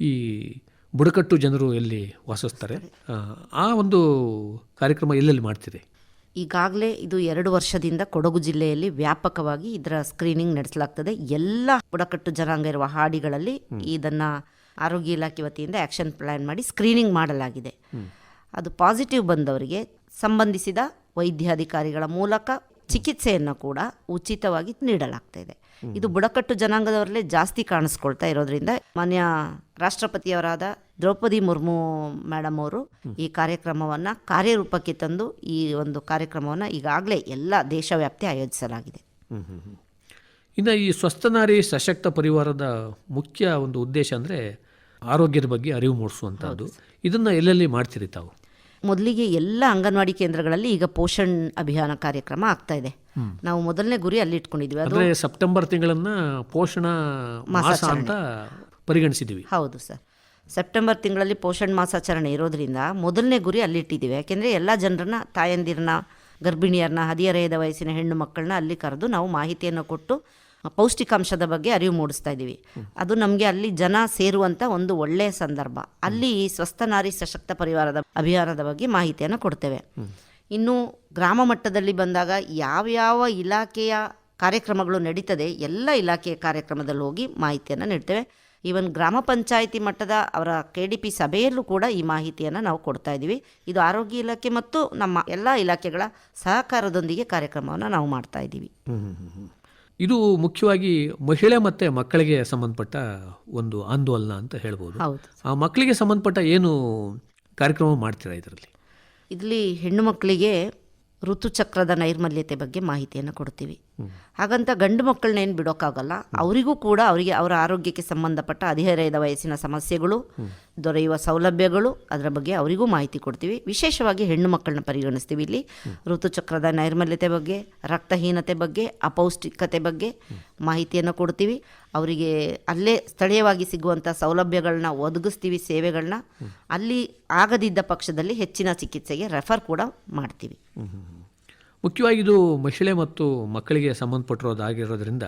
ಈ ಬುಡಕಟ್ಟು ಜನರು ಎಲ್ಲಿ ವಾಸಿಸ್ತಾರೆ? ಆ, ಆ ಒಂದು ಕಾರ್ಯಕ್ರಮ ಎಲ್ಲೆಲ್ಲಿ ಮಾಡ್ತೀರಿ ಈಗಾಗಲೇ ಇದು ಎರಡು ವರ್ಷದಿಂದ ಕೊಡಗು ಜಿಲ್ಲೆಯಲ್ಲಿ ವ್ಯಾಪಕವಾಗಿ ಇದರ ಸ್ಕ್ರೀನಿಂಗ್ ನಡೆಸಲಾಗ್ತದೆ. ಎಲ್ಲ ಬುಡಕಟ್ಟು ಜನಾಂಗ ಇರುವ ಹಾಡಿಗಳಲ್ಲಿ ಇದನ್ನ ಆರೋಗ್ಯ ಇಲಾಖೆ ವತಿಯಿಂದ ಆ್ಯಕ್ಷನ್ ಪ್ಲ್ಯಾನ್ ಮಾಡಿ ಸ್ಕ್ರೀನಿಂಗ್ ಮಾಡಲಾಗಿದೆ. ಅದು ಪಾಸಿಟಿವ್ ಬಂದವರಿಗೆ ಸಂಬಂಧಿಸಿದ ವೈದ್ಯಾಧಿಕಾರಿಗಳ ಮೂಲಕ ಚಿಕಿತ್ಸೆಯನ್ನು ಕೂಡ ಉಚಿತವಾಗಿ ನೀಡಲಾಗ್ತಾ ಇದೆ. ಇದು ಬುಡಕಟ್ಟು ಜನಾಂಗದವರಲ್ಲೇ ಜಾಸ್ತಿ ಕಾಣಿಸ್ಕೊಳ್ತಾ ಇರೋದ್ರಿಂದ ಮಾನ್ಯ ರಾಷ್ಟ್ರಪತಿಯವರಾದ ದ್ರೌಪದಿ ಮುರ್ಮು ಮೇಡಮ್ ಅವರು ಈ ಕಾರ್ಯಕ್ರಮವನ್ನು ಕಾರ್ಯರೂಪಕ್ಕೆ ತಂದು ಈ ಒಂದು ಕಾರ್ಯಕ್ರಮವನ್ನು ಈಗಾಗಲೇ ಎಲ್ಲ ದೇಶವ್ಯಾಪ್ತಿ ಆಯೋಜಿಸಲಾಗಿದೆ. ಇನ್ನು ಈ ಸ್ವಸ್ಥ ನಾರಿ ಸಶಕ್ತ ಪರಿವಾರದ ಮುಖ್ಯ ಒಂದು ಉದ್ದೇಶ ಅಂದರೆ ಆರೋಗ್ಯದ ಬಗ್ಗೆ ಅರಿವು ಮೂಡಿಸುವಂಥದ್ದು ಇದನ್ನು ಎಲ್ಲೆಲ್ಲಿ ಮಾಡ್ತೀರಿ ತಾವು? ಮೊದಲಿಗೆ ಎಲ್ಲ ಅಂಗನವಾಡಿ ಕೇಂದ್ರಗಳಲ್ಲಿ ಈಗ ಪೋಷಣ್ ಅಭಿಯಾನ ಕಾರ್ಯಕ್ರಮ ಆಗ್ತಾ ಇದೆ. ನಾವು ಮೊದಲನೇ ಗುರಿ ಅಲ್ಲಿ ಇಟ್ಕೊಂಡಿದ್ವಿ. ಅದು ಸೆಪ್ಟೆಂಬರ್ ತಿಂಗಳನ್ನ ಪೋಷಣ ಮಾಸ ಅಂತ ಪರಿಗಣಿಸಿದ್ದೀವಿ ಹೌದು ಸರ್. ಸೆಪ್ಟೆಂಬರ್ ತಿಂಗಳಲ್ಲಿ ಪೋಷಣ್ ಮಾಸಾಚರಣೆ ಇರೋದ್ರಿಂದ ಮೊದಲನೇ ಗುರಿ ಅಲ್ಲಿ ಇಟ್ಟಿದ್ದೀವಿ. ಯಾಕೆಂದರೆ ಎಲ್ಲ ಜನರನ್ನ ತಾಯಂದಿರನ್ನ ಗರ್ಭಿಣಿಯರನ್ನ ಹದಿಹರೆಯದ ವಯಸ್ಸಿನ ಹೆಣ್ಣು ಮಕ್ಕಳನ್ನ ಅಲ್ಲಿ ಕರೆದು ನಾವು ಮಾಹಿತಿಯನ್ನು ಕೊಟ್ಟು ಪೌಷ್ಟಿಕಾಂಶದ ಬಗ್ಗೆ ಅರಿವು ಮೂಡಿಸ್ತಾ ಇದ್ದೀವಿ. ಅದು ನಮಗೆ ಅಲ್ಲಿ ಜನ ಸೇರುವಂಥ ಒಂದು ಒಳ್ಳೆಯ ಸಂದರ್ಭ. ಅಲ್ಲಿ ಸ್ವಸ್ಥ ನಾರಿ ಸಶಕ್ತ ಪರಿವಾರದ ಅಭಿಯಾನದ ಬಗ್ಗೆ ಮಾಹಿತಿಯನ್ನು ಕೊಡ್ತೇವೆ. ಇನ್ನು ಗ್ರಾಮ ಮಟ್ಟದಲ್ಲಿ ಬಂದಾಗ ಯಾವ್ಯಾವ ಇಲಾಖೆಯ ಕಾರ್ಯಕ್ರಮಗಳು ನಡೀತದೆ ಎಲ್ಲ ಇಲಾಖೆಯ ಕಾರ್ಯಕ್ರಮದಲ್ಲಿ ಹೋಗಿ ಮಾಹಿತಿಯನ್ನು ನೀಡ್ತೇವೆ. ಈವನ್ ಗ್ರಾಮ ಪಂಚಾಯಿತಿ ಮಟ್ಟದ ಅವರ ಕೆ ಡಿ ಪಿ ಸಭೆಯಲ್ಲೂ ಕೂಡ ಈ ಮಾಹಿತಿಯನ್ನು ನಾವು ಕೊಡ್ತಾ ಇದ್ದೀವಿ. ಇದು ಆರೋಗ್ಯ ಇಲಾಖೆ ಮತ್ತು ನಮ್ಮ ಎಲ್ಲ ಇಲಾಖೆಗಳ ಸಹಕಾರದೊಂದಿಗೆ ಕಾರ್ಯಕ್ರಮವನ್ನು ನಾವು ಮಾಡ್ತಾ ಇದ್ದೀವಿ. ಇದು ಮುಖ್ಯವಾಗಿ ಮಹಿಳೆ ಮತ್ತು ಮಕ್ಕಳಿಗೆ ಸಂಬಂಧಪಟ್ಟ ಒಂದು ಆಂದೋಲನ ಅಂತ ಹೇಳ್ಬೋದು. ಆ ಮಕ್ಕಳಿಗೆ ಸಂಬಂಧಪಟ್ಟ ಏನು ಕಾರ್ಯಕ್ರಮ ಮಾಡ್ತೀರಾ ಇದರಲ್ಲಿ? ಇಲ್ಲಿ ಹೆಣ್ಣು ಮಕ್ಕಳಿಗೆ ಋತುಚಕ್ರದ ನೈರ್ಮಲ್ಯತೆ ಬಗ್ಗೆ ಮಾಹಿತಿಯನ್ನು ಕೊಡ್ತೀವಿ. ಹಾಗಂತ ಗಂಡು ಮಕ್ಕಳನ್ನ ಏನು ಬಿಡೋಕ್ಕಾಗಲ್ಲ ಅವರಿಗೂ ಕೂಡ ಅವರಿಗೆ ಅವರ ಆರೋಗ್ಯಕ್ಕೆ ಸಂಬಂಧಪಟ್ಟ ಹದಿಹರೆಯದ ವಯಸ್ಸಿನ ಸಮಸ್ಯೆಗಳು ದೊರೆಯುವ ಸೌಲಭ್ಯಗಳು ಅದರ ಬಗ್ಗೆ ಅವರಿಗೂ ಮಾಹಿತಿ ಕೊಡ್ತೀವಿ. ವಿಶೇಷವಾಗಿ ಹೆಣ್ಣು ಮಕ್ಕಳನ್ನ ಪರಿಗಣಿಸ್ತೀವಿ ಇಲ್ಲಿ. ಋತುಚಕ್ರದ ನೈರ್ಮಲ್ಯತೆ ಬಗ್ಗೆ, ರಕ್ತಹೀನತೆ ಬಗ್ಗೆ, ಅಪೌಷ್ಟಿಕತೆ ಬಗ್ಗೆ ಮಾಹಿತಿಯನ್ನು ಕೊಡ್ತೀವಿ. ಅವರಿಗೆ ಅಲ್ಲೇ ಸ್ಥಳೀಯವಾಗಿ ಸಿಗುವಂಥ ಸೌಲಭ್ಯಗಳನ್ನ ಒದಗಿಸ್ತೀವಿ, ಸೇವೆಗಳನ್ನ. ಅಲ್ಲಿ ಆಗದಿದ್ದ ಪಕ್ಷದಲ್ಲಿ ಹೆಚ್ಚಿನ ಚಿಕಿತ್ಸೆಗೆ ರೆಫರ್ ಕೂಡ ಮಾಡ್ತೀವಿ. ಮುಖ್ಯವಾಗಿ ಇದು ಮಹಿಳೆ ಮತ್ತು ಮಕ್ಕಳಿಗೆ ಸಂಬಂಧಪಟ್ಟಿರೋದಾಗಿರೋದ್ರಿಂದ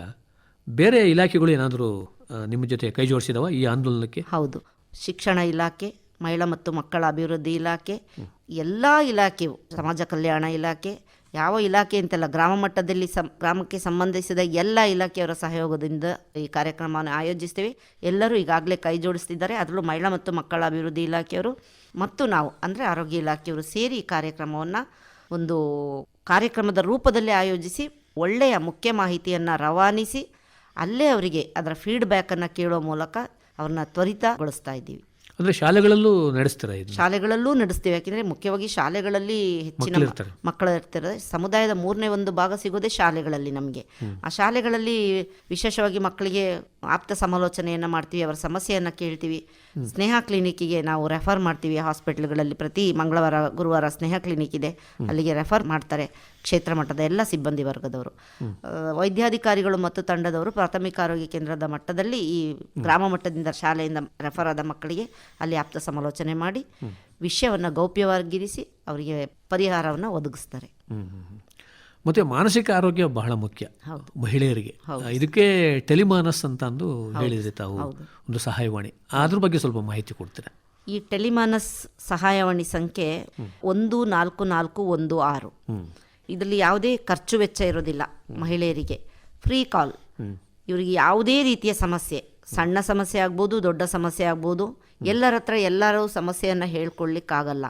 ಬೇರೆ ಇಲಾಖೆಗಳು ಏನಾದರೂ ನಿಮ್ಮ ಜೊತೆ ಕೈ ಜೋಡಿಸಿದವ ಈ ಆಂದೋಲನಕ್ಕೆ? ಹೌದು. ಶಿಕ್ಷಣ ಇಲಾಖೆ ಮಹಿಳಾ ಮತ್ತು ಮಕ್ಕಳ ಅಭಿವೃದ್ಧಿ ಇಲಾಖೆ ಎಲ್ಲ ಇಲಾಖೆಯು ಸಮಾಜ ಕಲ್ಯಾಣ ಇಲಾಖೆ ಯಾವ ಇಲಾಖೆ ಅಂತಲ್ಲ ಗ್ರಾಮ ಮಟ್ಟದಲ್ಲಿ ಸಂ ಗ್ರಾಮಕ್ಕೆ ಸಂಬಂಧಿಸಿದ ಎಲ್ಲ ಇಲಾಖೆಯವರ ಸಹಯೋಗದಿಂದ ಈ ಕಾರ್ಯಕ್ರಮವನ್ನು ಆಯೋಜಿಸ್ತೇವೆ. ಎಲ್ಲರೂ ಈಗಾಗಲೇ ಕೈ ಜೋಡಿಸ್ತಿದ್ದಾರೆ. ಅದರಲ್ಲೂ ಮಹಿಳಾ ಮತ್ತು ಮಕ್ಕಳ ಅಭಿವೃದ್ಧಿ ಇಲಾಖೆಯವರು ಮತ್ತು ನಾವು ಅಂದರೆ ಆರೋಗ್ಯ ಇಲಾಖೆಯವರು ಸೇರಿ ಈ ಕಾರ್ಯಕ್ರಮವನ್ನು ಒಂದು ಕಾರ್ಯಕ್ರಮದ ರೂಪದಲ್ಲಿ ಆಯೋಜಿಸಿ ಒಳ್ಳೆಯ ಮುಖ್ಯ ಮಾಹಿತಿಯನ್ನು ರವಾನಿಸಿ ಅಲ್ಲೇ ಅವರಿಗೆ ಅದರ ಫೀಡ್ಬ್ಯಾಕನ್ನು ಕೇಳೋ ಮೂಲಕ ಅವ್ರನ್ನ ತ್ವರಿತಗೊಳಿಸ್ತಾ ಇದ್ದೀವಿ. ಅಂದರೆ ಶಾಲೆಗಳಲ್ಲೂ ನಡೆಸ್ತಾರೆ ಶಾಲೆಗಳಲ್ಲೂ ನಡೆಸ್ತೀವಿ. ಯಾಕೆಂದರೆ ಮುಖ್ಯವಾಗಿ ಶಾಲೆಗಳಲ್ಲಿ ಹೆಚ್ಚಿನ ಮಕ್ಕಳು ಇರ್ತಾರೆ. ಸಮುದಾಯದ ಮೂರನೇ ಒಂದು ಭಾಗ ಸಿಗೋದೇ ಶಾಲೆಗಳಲ್ಲಿ ನಮಗೆ. ಆ ಶಾಲೆಗಳಲ್ಲಿ ವಿಶೇಷವಾಗಿ ಮಕ್ಕಳಿಗೆ ಆಪ್ತ ಸಮಾಲೋಚನೆಯನ್ನು ಮಾಡ್ತೀವಿ ಅವರ ಸಮಸ್ಯೆಯನ್ನು ಕೇಳ್ತೀವಿ. ಸ್ನೇಹ ಕ್ಲಿನಿಕ್ಕಿಗೆ ನಾವು ರೆಫರ್ ಮಾಡ್ತೀವಿ. ಹಾಸ್ಪಿಟ್ಲ್ಗಳಲ್ಲಿ ಪ್ರತಿ ಮಂಗಳವಾರ ಗುರುವಾರ ಸ್ನೇಹ ಕ್ಲಿನಿಕ್ ಇದೆ. ಅಲ್ಲಿಗೆ ರೆಫರ್ ಮಾಡ್ತಾರೆ. ಕ್ಷೇತ್ರ ಮಟ್ಟದ ಎಲ್ಲ ಸಿಬ್ಬಂದಿ ವರ್ಗದವರು. ವೈದ್ಯಾಧಿಕಾರಿಗಳು ಮತ್ತು ತಂಡದವರು ಪ್ರಾಥಮಿಕ ಆರೋಗ್ಯ ಕೇಂದ್ರದ ಮಟ್ಟದಲ್ಲಿ ಈ ಗ್ರಾಮ ಮಟ್ಟದಿಂದ ಶಾಲೆಯಿಂದ ರೆಫರ್ ಆದ ಮಕ್ಕಳಿಗೆ ಅಲ್ಲಿ ಆಪ್ತ ಸಮಾಲೋಚನೆ ಮಾಡಿ ವಿಷಯವನ್ನು ಗೌಪ್ಯವಾಗಿರಿಸಿ ಅವರಿಗೆ ಪರಿಹಾರವನ್ನು ಒದಗಿಸ್ತಾರೆ. ಮತ್ತು ಮಾನಸಿಕ ಆರೋಗ್ಯ ಬಹಳ ಮುಖ್ಯ ಮಹಿಳೆಯರಿಗೆ. ಇದಕ್ಕೆ ಟೆಲಿಮಾನಸ್ ಅಂತ ಅಂದು ಹೇಳಿದ್ರೆ ತಾವು ಒಂದು ಸಹಾಯವಾಣಿ. ಅದ್ರ ಬಗ್ಗೆ ಸ್ವಲ್ಪ ಮಾಹಿತಿ ಕೊಡ್ತೀರಾ? ಈ ಟೆಲಿಮಾನಸ್ ಸಹಾಯವಾಣಿ ಸಂಖ್ಯೆ ಒಂದು ನಾಲ್ಕು ನಾಲ್ಕು ಒಂದು ಆರು. ಇದರಲ್ಲಿ ಯಾವುದೇ ಖರ್ಚು ವೆಚ್ಚ ಇರೋದಿಲ್ಲ ಮಹಿಳೆಯರಿಗೆ. ಫ್ರೀ ಕಾಲ್ ಇವರಿಗೆ ಯಾವುದೇ ರೀತಿಯ ಸಮಸ್ಯೆ. ಸಣ್ಣ ಸಮಸ್ಯೆ ಆಗ್ಬೋದು ದೊಡ್ಡ ಸಮಸ್ಯೆ ಆಗ್ಬೋದು. ಎಲ್ಲರ ಹತ್ರ ಎಲ್ಲರೂ ಸಮಸ್ಯೆಯನ್ನು ಹೇಳ್ಕೊಳ್ಳಿಕ್ಕಾಗಲ್ಲ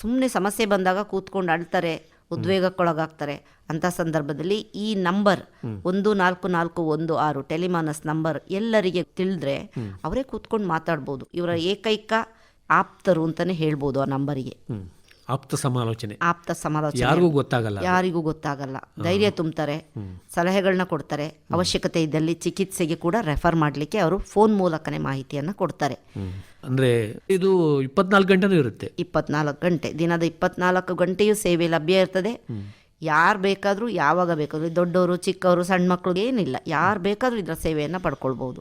ಸುಮ್ಮನೆ ಸಮಸ್ಯೆ ಬಂದಾಗ ಕೂತ್ಕೊಂಡು ಅಳ್ತಾರೆ ಉದ್ವೇಗಕ್ಕೊಳಗಾಗ್ತಾರೆ. ಅಂಥ ಸಂದರ್ಭದಲ್ಲಿ ಈ ನಂಬರ್ ಒಂದು ನಾಲ್ಕು ನಾಲ್ಕು ಒಂದು ಆರು ಟೆಲಿಮಾನಸ್ ನಂಬರ್ ಎಲ್ಲರಿಗೆ ತಿಳಿದ್ರೆ ಅವರೇ ಕೂತ್ಕೊಂಡು ಮಾತಾಡ್ಬೋದು. ಇವರ ಏಕೈಕ ಆಪ್ತರು ಅಂತಾನೆ ಹೇಳ್ಬೋದು ಆ ನಂಬರಿಗೆ. ಆಪ್ತ ಸಮಾಲೋಚನೆ. ಆಪ್ತ ಸಮಾಲೋಚನೆ. ಯಾರಿಗೂ ಗೊತ್ತಾಗಲ್ಲ ಯಾರಿಗೂ ಗೊತ್ತಾಗಲ್ಲ. ಧೈರ್ಯ ತುಂಬ್ತಾರೆ ಸಲಹೆಗಳನ್ನ ಕೊಡ್ತಾರೆ. ಅವಶ್ಯಕತೆ ಇದ್ದಲ್ಲಿ ಚಿಕಿತ್ಸೆಗೆ ಕೂಡ ರೆಫರ್ ಮಾಡಲಿಕ್ಕೆ ಅವರು ಫೋನ್ ಮೂಲಕನೇ ಮಾಹಿತಿಯನ್ನು ಕೊಡ್ತಾರೆ. ಅಂದ್ರೆ ಇದು ಇಪ್ಪತ್ನಾಲ್ಕು ಗಂಟೆನೂ ಇರುತ್ತೆ. ಇಪ್ಪತ್ನಾಲ್ಕು ಗಂಟೆ. ದಿನದ ಇಪ್ಪತ್ನಾಲ್ಕು ಗಂಟೆಯೂ ಸೇವೆ ಲಭ್ಯ ಇರ್ತದೆ. ಯಾರು ಬೇಕಾದರೂ ಯಾವಾಗ ಬೇಕಾದರೂ ದೊಡ್ಡವರು ಚಿಕ್ಕವರು ಸಣ್ಣ ಮಕ್ಕಳು ಏನಿಲ್ಲ ಯಾರು ಬೇಕಾದರೂ ಇದರ ಸೇವೆಯನ್ನು ಪಡ್ಕೊಳ್ಬೋದು.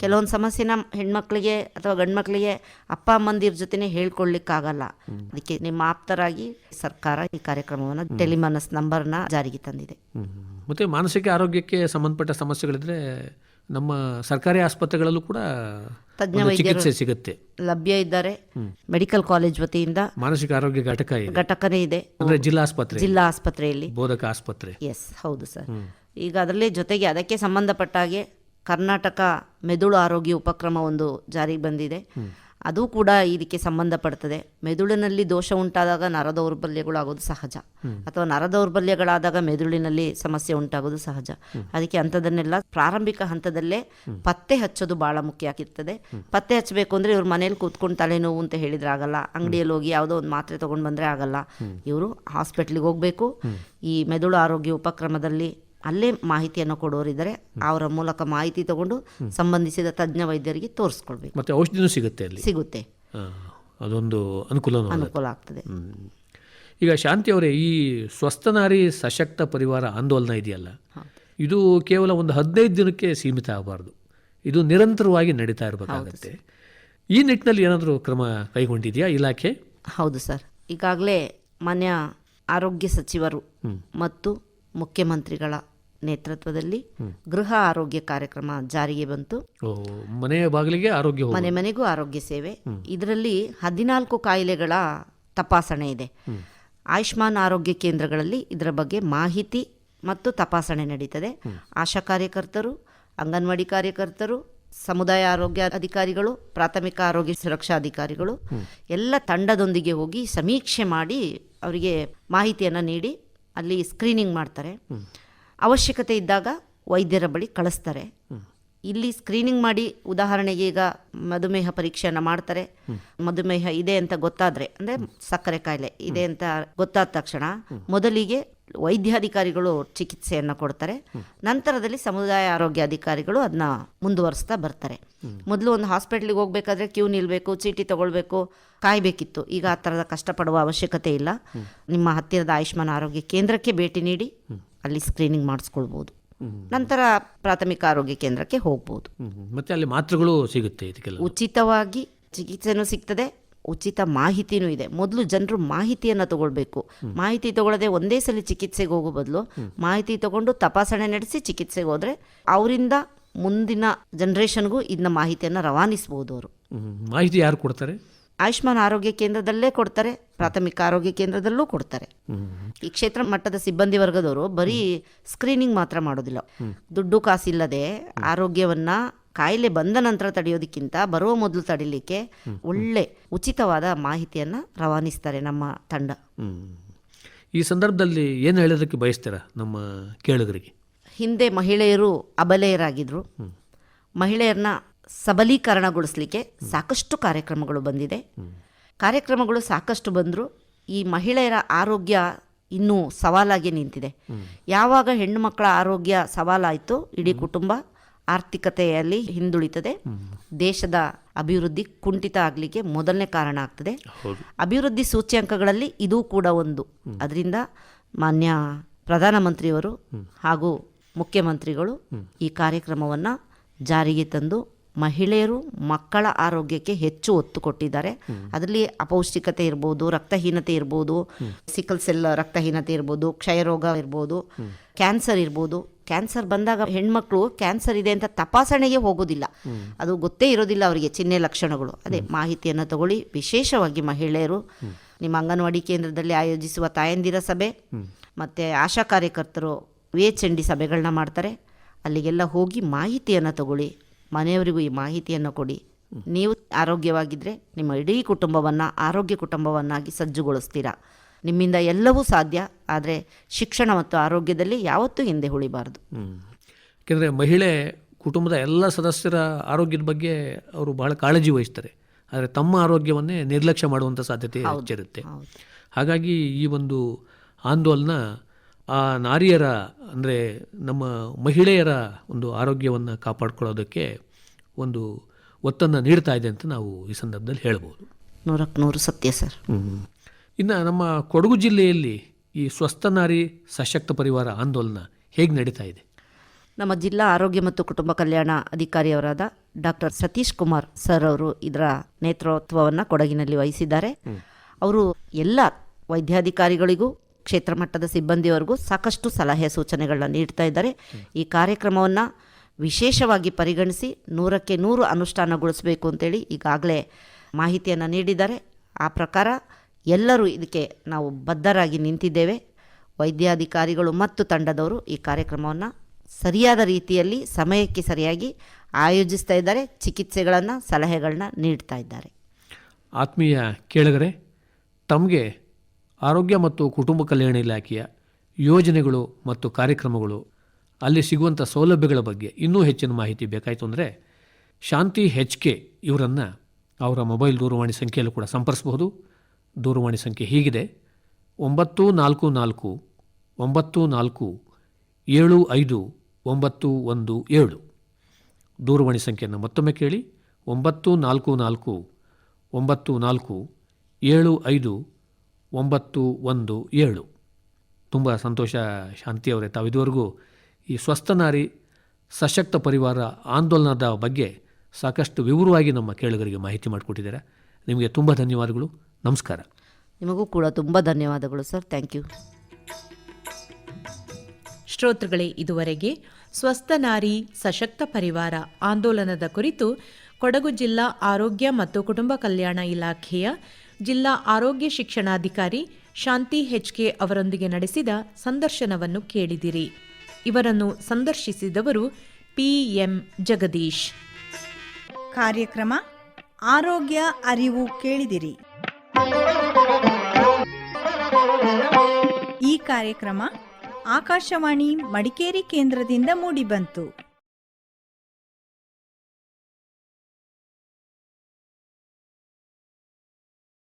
ಕೆಲವೊಂದು ಸಮಸ್ಯೆನ ಹೆಣ್ಮಕ್ಳಿಗೆ ಅಥವಾ ಗಂಡು ಮಕ್ಕಳಿಗೆ ಅಪ್ಪ ಅಮ್ಮಂದಿರ ಜೊತೆನೇ ಹೇಳ್ಕೊಳ್ಳಿಕ್ಕಾಗಲ್ಲ ಅದಕ್ಕೆ ನಿಮ್ಮ ಆಪ್ತರಾಗಿ ಸರ್ಕಾರ ಈ ಕಾರ್ಯಕ್ರಮವನ್ನು ಟೆಲಿಮನಸ್ ನಂಬರ್ನ ಜಾರಿಗೆ ತಂದಿದೆ. ಮತ್ತೆ ಮಾನಸಿಕ ಆರೋಗ್ಯಕ್ಕೆ ಸಂಬಂಧಪಟ್ಟ ಸಮಸ್ಯೆಗಳಿದ್ರೆ ನಮ್ಮ ಸರ್ಕಾರಿ ಆಸ್ಪತ್ರೆಗಳಲ್ಲೂ ಕೂಡ ತಜ್ಞ ಚಿಕಿತ್ಸೆ ಸಿಗುತ್ತೆ. ಲಭ್ಯ ಇದ್ದಾರೆ. ಮೆಡಿಕಲ್ ಕಾಲೇಜ್ ವತಿಯಿಂದ ಮಾನಸಿಕ ಆರೋಗ್ಯ ಘಟಕ ಇದೆ. ಘಟಕನೇ ಇದೆ. ಅಂದ್ರೆ ಜಿಲ್ಲಾ ಆಸ್ಪತ್ರೆ. ಜಿಲ್ಲಾ ಆಸ್ಪತ್ರೆಯಲ್ಲಿ. ಬೋಧಕ ಆಸ್ಪತ್ರೆ. ಎಸ್ ಹೌದು ಸರ್. ಈಗ ಅದರಲ್ಲಿ ಜೊತೆಗೆ ಅದಕ್ಕೆ ಸಂಬಂಧಪಟ್ಟ ಹಾಗೆ ಕರ್ನಾಟಕ ಮೆದುಳು ಆರೋಗ್ಯ ಉಪಕ್ರಮ ಒಂದು ಜಾರಿಗೆ ಬಂದಿದೆ. ಅದು ಕೂಡ ಇದಕ್ಕೆ ಸಂಬಂಧಪಡ್ತದೆ. ಮೆದುಳಿನಲ್ಲಿ ದೋಷ ಉಂಟಾದಾಗ ನರ ದೌರ್ಬಲ್ಯಗಳು ಆಗೋದು ಸಹಜ ಅಥವಾ ನರ ದೌರ್ಬಲ್ಯಗಳಾದಾಗ ಮೆದುಳಿನಲ್ಲಿ ಸಮಸ್ಯೆ ಉಂಟಾಗೋದು ಸಹಜ. ಅದಕ್ಕೆ ಅಂಥದನ್ನೆಲ್ಲ ಪ್ರಾರಂಭಿಕ ಹಂತದಲ್ಲೇ ಪತ್ತೆ ಹಚ್ಚೋದು ಬಹಳ ಮುಖ್ಯ ಆಗಿರ್ತದೆ. ಪತ್ತೆ ಹಚ್ಚಬೇಕು ಅಂದರೆ ಇವ್ರ ಮನೇಲಿ ಕೂತ್ಕೊಂಡು ತಲೆನೋವು ಅಂತ ಹೇಳಿದ್ರೆ ಆಗಲ್ಲ. ಅಂಗಡಿಯಲ್ಲಿ ಹೋಗಿ ಯಾವುದೋ ಒಂದು ಮಾತ್ರೆ ತೊಗೊಂಡು ಬಂದರೆ ಆಗಲ್ಲ. ಇವರು ಹಾಸ್ಪಿಟ್ಲಿಗೆ ಹೋಗಬೇಕು. ಈ ಮೆದುಳು ಆರೋಗ್ಯ ಉಪಕ್ರಮದಲ್ಲಿ ಅಲ್ಲೇ ಮಾಹಿತಿಯನ್ನು ಕೊಡೋರಿದ್ದಾರೆ. ಅವರ ಮೂಲಕ ಮಾಹಿತಿ ತಗೊಂಡು ಸಂಬಂಧಿಸಿದ ತಜ್ಞ ವೈದ್ಯರಿಗೆ ತೋರಿಸ್ಕೊಳ್ಬೇಕು. ಮತ್ತೆ ಔಷಧಿನೂ ಸಿಗುತ್ತೆ ಅಲ್ಲಿ? ಸಿಗುತ್ತೆ. ಅದೊಂದು ಅನುಕೂಲ ಅನುಕೂಲ ಆಗ್ತದೆ. ಈಗ ಶಾಂತಿ ಅವರೇ ಈ ಸ್ವಸ್ಥನಾರಿ ಸಶಕ್ತ ಪರಿವಾರ ಆಂದೋಲನ ಇದೆಯಲ್ಲ? ಇದು ಕೇವಲ ಒಂದು ಹದಿನೈದು ದಿನಕ್ಕೆ ಸೀಮಿತ ಆಗಬಾರ್ದು. ಇದು ನಿರಂತರವಾಗಿ ನಡೀತಾ ಇರಬೇಕಾಗುತ್ತೆ. ಈ ನಿಟ್ಟಿನಲ್ಲಿ ಏನಾದರೂ ಕ್ರಮ ಕೈಗೊಂಡಿದೆಯಾ ಇಲಾಖೆ? ಹೌದು ಸರ್. ಈಗಾಗಲೇ ಮಾನ್ಯ ಆರೋಗ್ಯ ಸಚಿವರು ಮತ್ತು ಮುಖ್ಯಮಂತ್ರಿಗಳ ನೇತೃತ್ವದಲ್ಲಿ ಗೃಹ ಆರೋಗ್ಯ ಕಾರ್ಯಕ್ರಮ ಜಾರಿಗೆ ಬಂತು. ಮನೆಯ ಬಾಗಿಲಿಗೆ ಆರೋಗ್ಯ ಮನೆ ಮನೆಗೂ ಆರೋಗ್ಯ ಸೇವೆ. ಇದರಲ್ಲಿ ಹದಿನಾಲ್ಕು ಕಾಯಿಲೆಗಳ ತಪಾಸಣೆ ಇದೆ. ಆಯುಷ್ಮಾನ್ ಆರೋಗ್ಯ ಕೇಂದ್ರಗಳಲ್ಲಿ ಇದರ ಬಗ್ಗೆ ಮಾಹಿತಿ ಮತ್ತು ತಪಾಸಣೆ ನಡೀತದೆ. ಆಶಾ ಕಾರ್ಯಕರ್ತರು ಅಂಗನವಾಡಿ ಕಾರ್ಯಕರ್ತರು ಸಮುದಾಯ ಆರೋಗ್ಯ ಅಧಿಕಾರಿಗಳು ಪ್ರಾಥಮಿಕ ಆರೋಗ್ಯ ಸುರಕ್ಷಾ ಅಧಿಕಾರಿಗಳು ಎಲ್ಲ ತಂಡದೊಂದಿಗೆ ಹೋಗಿ ಸಮೀಕ್ಷೆ ಮಾಡಿ ಅವರಿಗೆ ಮಾಹಿತಿಯನ್ನು ನೀಡಿ ಅಲ್ಲಿ ಸ್ಕ್ರೀನಿಂಗ್ ಮಾಡ್ತಾರೆ. ಅವಶ್ಯಕತೆ ಇದ್ದಾಗ ವೈದ್ಯರ ಬಳಿ ಕಳಿಸ್ತಾರೆ. ಇಲ್ಲಿ ಸ್ಕ್ರೀನಿಂಗ್ ಮಾಡಿ ಉದಾಹರಣೆಗೆ ಈಗ ಮಧುಮೇಹ ಪರೀಕ್ಷೆಯನ್ನು ಮಾಡ್ತಾರೆ. ಮಧುಮೇಹ ಇದೆ ಅಂತ ಗೊತ್ತಾದರೆ, ಅಂದರೆ ಸಕ್ಕರೆ ಕಾಯಿಲೆ ಇದೆ ಅಂತ ಗೊತ್ತಾದ ತಕ್ಷಣ ಮೊದಲಿಗೆ ವೈದ್ಯಾಧಿಕಾರಿಗಳು ಚಿಕಿತ್ಸೆಯನ್ನು ಕೊಡ್ತಾರೆ. ನಂತರದಲ್ಲಿ ಸಮುದಾಯ ಆರೋಗ್ಯ ಅಧಿಕಾರಿಗಳು ಅದನ್ನ ಮುಂದುವರಿಸ್ತಾ ಬರ್ತಾರೆ. ಮೊದಲು ಒಂದು ಹಾಸ್ಪಿಟ್ಲಿಗೆ ಹೋಗ್ಬೇಕಾದ್ರೆ ಕ್ಯೂ ನಿಲ್ಬೇಕು, ಚೀಟಿ ತಗೊಳ್ಬೇಕು, ಕಾಯಬೇಕಿತ್ತು. ಈಗ ಆ ಥರದ ಕಷ್ಟಪಡುವ ಅವಶ್ಯಕತೆ ಇಲ್ಲ. ನಿಮ್ಮ ಹತ್ತಿರದ ಆಯುಷ್ಮಾನ್ ಆರೋಗ್ಯ ಕೇಂದ್ರಕ್ಕೆ ಭೇಟಿ ನೀಡಿ. ಅಲ್ಲಿ ಸ್ಕ್ರೀನಿಂಗ್ ಮಾಡಿಸ್ಕೊಳ್ಬೋದು. ನಂತರ ಪ್ರಾಥಮಿಕ ಆರೋಗ್ಯ ಕೇಂದ್ರಕ್ಕೆ ಹೋಗ್ಬೋದು. ಮತ್ತೆ ಅಲ್ಲಿ ಮಾತ್ರೆಗಳು ಸಿಗುತ್ತೆ ಇದಕ್ಕೆಲ್ಲ? ಉಚಿತವಾಗಿ ಚಿಕಿತ್ಸೆನೂ ಸಿಗ್ತದೆ ಉಚಿತ ಮಾಹಿತಿನೂ ಇದೆ. ಮೊದಲು ಜನರು ಮಾಹಿತಿಯನ್ನು ತಗೊಳ್ಬೇಕು. ಮಾಹಿತಿ ತಗೊಳ್ಳದೆ ಒಂದೇ ಸಲ ಚಿಕಿತ್ಸೆಗೆ ಹೋಗೋ ಬದಲು ಮಾಹಿತಿ ತಗೊಂಡು ತಪಾಸಣೆ ನಡೆಸಿ ಚಿಕಿತ್ಸೆಗೆ ಹೋದರೆ ಅವರಿಂದ ಮುಂದಿನ ಜನ್ರೇಷನ್ಗೂ ಇದನ್ನ ಮಾಹಿತಿಯನ್ನು ರವಾನಿಸ್ಬೋದು ಅವರು. ಮಾಹಿತಿ ಯಾರು ಕೊಡ್ತಾರೆ? ಆಯುಷ್ಮಾನ್ ಆರೋಗ್ಯ ಕೇಂದ್ರದಲ್ಲೇ ಕೊಡ್ತಾರೆ ಪ್ರಾಥಮಿಕ ಆರೋಗ್ಯ ಕೇಂದ್ರದಲ್ಲೂ ಕೊಡ್ತಾರೆ. ಈ ಕ್ಷೇತ್ರ ಮಟ್ಟದ ಸಿಬ್ಬಂದಿ ವರ್ಗದವರು ಬರೀ ಸ್ಕ್ರೀನಿಂಗ್ ಮಾತ್ರ ಮಾಡೋದಿಲ್ಲ. ದುಡ್ಡು ಕಾಸಿಲ್ಲದೆ ಆರೋಗ್ಯವನ್ನ ಕಾಯಿಲೆ ಬಂದ ನಂತರ ತಡೆಯೋದಕ್ಕಿಂತ ಬರುವ ಮೊದಲು ತಡಿಲಿಕ್ಕೆ ಒಳ್ಳೆ ಉಚಿತವಾದ ಮಾಹಿತಿಯನ್ನ ರವಾನಿಸ್ತಾರೆ ನಮ್ಮ ತಂಡ. ಈ ಸಂದರ್ಭದಲ್ಲಿ ಏನು ಹೇಳೋದಕ್ಕೆ ಬಯಸ್ತೀರಾ ನಮ್ಮ ಕೇಳುಗರಿಗೆ? ಹಿಂದೆ ಮಹಿಳೆಯರು ಅಬಲೆಯರಾಗಿದ್ರು. ಮಹಿಳೆಯರನ್ನ ಸಬಲೀಕರಣಗೊಳಿಸಲಿಕ್ಕೆ ಸಾಕಷ್ಟು ಕಾರ್ಯಕ್ರಮಗಳು ಬಂದಿದೆ. ಕಾರ್ಯಕ್ರಮಗಳು ಸಾಕಷ್ಟು ಬಂದರೂ ಈ ಮಹಿಳೆಯರ ಆರೋಗ್ಯ ಇನ್ನೂ ಸವಾಲಾಗಿ ನಿಂತಿದೆ. ಯಾವಾಗ ಹೆಣ್ಣು ಮಕ್ಕಳ ಆರೋಗ್ಯ ಸವಾಲಾಯಿತು ಇಡೀ ಕುಟುಂಬ ಆರ್ಥಿಕತೆಯಲ್ಲಿ ಹಿಂದುಳಿತದೆ. ದೇಶದ ಅಭಿವೃದ್ಧಿ ಕುಂಠಿತ ಆಗಲಿಕ್ಕೆ ಮೊದಲನೇ ಕಾರಣ ಆಗ್ತದೆ. ಅಭಿವೃದ್ಧಿ ಸೂಚ್ಯಂಕಗಳಲ್ಲಿ ಇದೂ ಕೂಡ ಒಂದು. ಅದರಿಂದ ಮಾನ್ಯ ಪ್ರಧಾನಮಂತ್ರಿಯವರು ಹಾಗೂ ಮುಖ್ಯಮಂತ್ರಿಗಳು ಈ ಕಾರ್ಯಕ್ರಮವನ್ನು ಜಾರಿಗೆ ತಂದು ಮಹಿಳೆಯರು ಮಕ್ಕಳ ಆರೋಗ್ಯಕ್ಕೆ ಹೆಚ್ಚು ಒತ್ತು ಕೊಟ್ಟಿದ್ದಾರೆ. ಅದರಲ್ಲಿ ಅಪೌಷ್ಟಿಕತೆ ಇರ್ಬೋದು, ರಕ್ತಹೀನತೆ ಇರ್ಬೋದು, ಸಿಕಲ್ ಸೆಲ್ ರಕ್ತಹೀನತೆ ಇರ್ಬೋದು, ಕ್ಷಯರೋಗ ಇರ್ಬೋದು, ಕ್ಯಾನ್ಸರ್ ಇರ್ಬೋದು. ಕ್ಯಾನ್ಸರ್ ಬಂದಾಗ ಹೆಣ್ಮಕ್ಳು ಕ್ಯಾನ್ಸರ್ ಇದೆ ಅಂತ ತಪಾಸಣೆಗೆ ಹೋಗೋದಿಲ್ಲ. ಅದು ಗೊತ್ತೇ ಇರೋದಿಲ್ಲ ಅವರಿಗೆ ಚಿಹ್ನೆ ಲಕ್ಷಣಗಳು. ಅದೇ ಮಾಹಿತಿಯನ್ನು ತಗೊಳ್ಳಿ. ವಿಶೇಷವಾಗಿ ಮಹಿಳೆಯರು, ನಿಮ್ಮ ಅಂಗನವಾಡಿ ಕೇಂದ್ರದಲ್ಲಿ ಆಯೋಜಿಸುವ ತಾಯಂದಿರ ಸಭೆ, ಮತ್ತು ಆಶಾ ಕಾರ್ಯಕರ್ತರು, ವಿ ಎಚ್ ಎನ್ ಡಿ ಸಭೆಗಳನ್ನ ಮಾಡ್ತಾರೆ. ಅಲ್ಲಿಗೆಲ್ಲ ಹೋಗಿ ಮಾಹಿತಿಯನ್ನು ತಗೊಳ್ಳಿ. ಮನೆಯವರಿಗೂ ಈ ಮಾಹಿತಿಯನ್ನು ಕೊಡಿ. ನೀವು ಆರೋಗ್ಯವಾಗಿದ್ದರೆ ನಿಮ್ಮ ಇಡೀ ಕುಟುಂಬವನ್ನು ಆರೋಗ್ಯ ಕುಟುಂಬವನ್ನಾಗಿ ಸಜ್ಜುಗೊಳಿಸ್ತೀರಾ? ನಿಮ್ಮಿಂದ ಎಲ್ಲವೂ ಸಾಧ್ಯ ಆದರೆ ಶಿಕ್ಷಣ ಮತ್ತು ಆರೋಗ್ಯದಲ್ಲಿ ಯಾವತ್ತೂ ಹಿಂದೆ ಉಳಿಬಾರ್ದು. ಯಾಕೆಂದರೆ ಮಹಿಳೆ ಕುಟುಂಬದ ಎಲ್ಲ ಸದಸ್ಯರ ಆರೋಗ್ಯದ ಬಗ್ಗೆ ಅವರು ಬಹಳ ಕಾಳಜಿ ವಹಿಸ್ತಾರೆ. ಆದರೆ ತಮ್ಮ ಆರೋಗ್ಯವನ್ನೇ ನಿರ್ಲಕ್ಷ್ಯ ಮಾಡುವಂಥ ಸಾಧ್ಯತೆ ಹೆಚ್ಚಿರುತ್ತೆ. ಹಾಗಾಗಿ ಈ ಒಂದು ಆಂದೋಲನ ಆ ನಾರಿಯರ ಅಂದರೆ ನಮ್ಮ ಮಹಿಳೆಯರ ಒಂದು ಆರೋಗ್ಯವನ್ನು ಕಾಪಾಡ್ಕೊಳ್ಳೋದಕ್ಕೆ ಒಂದು ಒತ್ತನ್ನು ನೀಡ್ತಾ ಇದೆ ಅಂತ ನಾವು ಈ ಸಂದರ್ಭದಲ್ಲಿ ಹೇಳ್ಬೋದು. ನೂರಕ್ಕೆ ನೂರು ಸತ್ಯ ಸರ್. ಇನ್ನು ನಮ್ಮ ಕೊಡಗು ಜಿಲ್ಲೆಯಲ್ಲಿ ಈ ಸ್ವಸ್ಥ ನಾರಿ ಸಶಕ್ತ ಪರಿವಾರ ಆಂದೋಲನ ಹೇಗೆ ನಡೀತಾ ಇದೆ? ನಮ್ಮ ಜಿಲ್ಲಾ ಆರೋಗ್ಯ ಮತ್ತು ಕುಟುಂಬ ಕಲ್ಯಾಣ ಅಧಿಕಾರಿಯವರಾದ ಡಾಕ್ಟರ್ ಸತೀಶ್ ಕುಮಾರ್ ಸರ್ ಅವರು ಇದರ ನೇತೃತ್ವವನ್ನು ಕೊಡಗಿನಲ್ಲಿ ವಹಿಸಿದ್ದಾರೆ. ಅವರು ಎಲ್ಲ ವೈದ್ಯಾಧಿಕಾರಿಗಳಿಗೂ ಕ್ಷೇತ್ರ ಮಟ್ಟದ ಸಿಬ್ಬಂದಿಯವರೆಗೂ ಸಾಕಷ್ಟು ಸಲಹೆ ಸೂಚನೆಗಳನ್ನ ನೀಡ್ತಾ ಇದ್ದಾರೆ. ಈ ಕಾರ್ಯಕ್ರಮವನ್ನು ವಿಶೇಷವಾಗಿ ಪರಿಗಣಿಸಿ ನೂರಕ್ಕೆ ನೂರು ಅನುಷ್ಠಾನಗೊಳಿಸಬೇಕು ಅಂತೇಳಿ ಈಗಾಗಲೇ ಮಾಹಿತಿಯನ್ನು ನೀಡಿದ್ದಾರೆ. ಆ ಪ್ರಕಾರ ಎಲ್ಲರೂ ಇದಕ್ಕೆ ನಾವು ಬದ್ಧರಾಗಿ ನಿಂತಿದ್ದೇವೆ. ವೈದ್ಯಾಧಿಕಾರಿಗಳು ಮತ್ತು ತಂಡದವರು ಈ ಕಾರ್ಯಕ್ರಮವನ್ನು ಸರಿಯಾದ ರೀತಿಯಲ್ಲಿ ಸಮಯಕ್ಕೆ ಸರಿಯಾಗಿ ಆಯೋಜಿಸ್ತಾ ಇದ್ದಾರೆ. ಚಿಕಿತ್ಸೆಗಳನ್ನು, ಸಲಹೆಗಳನ್ನ ನೀಡ್ತಾ ಇದ್ದಾರೆ. ಆತ್ಮೀಯ ಕೇಳಿದರೆ ತಮಗೆ ಆರೋಗ್ಯ ಮತ್ತು ಕುಟುಂಬ ಕಲ್ಯಾಣ ಇಲಾಖೆಯ ಯೋಜನೆಗಳು ಮತ್ತು ಕಾರ್ಯಕ್ರಮಗಳು, ಅಲ್ಲಿ ಸಿಗುವಂಥ ಸೌಲಭ್ಯಗಳ ಬಗ್ಗೆ ಇನ್ನೂ ಹೆಚ್ಚಿನ ಮಾಹಿತಿ ಬೇಕಾಯಿತು ಅಂದರೆ ಶಾಂತಿ ಹೆಚ್ ಕೆ ಇವರನ್ನು ಅವರ ಮೊಬೈಲ್ ದೂರವಾಣಿ ಸಂಖ್ಯೆಯಲ್ಲೂ ಕೂಡ ಸಂಪರ್ಸಬಹುದು. ದೂರವಾಣಿ ಸಂಖ್ಯೆ ಹೀಗಿದೆ. ಒಂಬತ್ತು ನಾಲ್ಕು ನಾಲ್ಕು, ಒಂಬತ್ತು ನಾಲ್ಕು, ಏಳು ಐದು, ಒಂಬತ್ತು ಒಂದು ಏಳು. ದೂರವಾಣಿ ಸಂಖ್ಯೆಯನ್ನು ಮತ್ತೊಮ್ಮೆ ಕೇಳಿ. ಒಂಬತ್ತು ನಾಲ್ಕು ನಾಲ್ಕು, ಒಂಬತ್ತು ನಾಲ್ಕು, ಏಳು ಐದು ಒಂಬತ್ತು ಒಂದು ಏಳು. ತುಂಬ ಸಂತೋಷ ಶಾಂತಿಯವರೇ ತಾವು ಇದುವರೆಗೂ ಈ ಸ್ವಸ್ಥ ನಾರಿ ಸಶಕ್ತ ಪರಿವಾರ ಆಂದೋಲನದ ಬಗ್ಗೆ ಸಾಕಷ್ಟು ವಿವರವಾಗಿ ನಮ್ಮ ಕೇಳುಗರಿಗೆ ಮಾಹಿತಿ ಮಾಡಿಕೊಟ್ಟಿದ್ದಾರೆ. ನಿಮಗೆ ತುಂಬ ಧನ್ಯವಾದಗಳು. ನಮಸ್ಕಾರ. ನಿಮಗೂ ಕೂಡ ತುಂಬ ಧನ್ಯವಾದಗಳು ಸರ್. Thank you. ಶ್ರೋತೃಗಳೇ ಇದುವರೆಗೆ ಸ್ವಸ್ಥ ನಾರಿ ಸಶಕ್ತ ಪರಿವಾರ ಆಂದೋಲನದ ಕುರಿತು ಕೊಡಗು ಜಿಲ್ಲಾ ಆರೋಗ್ಯ ಮತ್ತು ಕುಟುಂಬ ಕಲ್ಯಾಣ ಇಲಾಖೆಯ ಜಿಲ್ಲಾ ಆರೋಗ್ಯ ಶಿಕ್ಷಣಾಧಿಕಾರಿ ಶಾಂತಿ ಹೆಚ್ಕೆ ಅವರೊಂದಿಗೆ ನಡೆಸಿದ ಸಂದರ್ಶನವನ್ನು ಕೇಳಿದಿರಿ. ಇವರನ್ನು ಸಂದರ್ಶಿಸಿದವರು ಪಿಎಂ ಜಗದೀಶ್. ಕಾರ್ಯಕ್ರಮ ಆರೋಗ್ಯ ಅರಿವು ಕೇಳಿದಿರಿ. ಈ ಕಾರ್ಯಕ್ರಮ ಆಕಾಶವಾಣಿ ಮಡಿಕೇರಿ ಕೇಂದ್ರದಿಂದ ಮೂಡಿಬಂತು.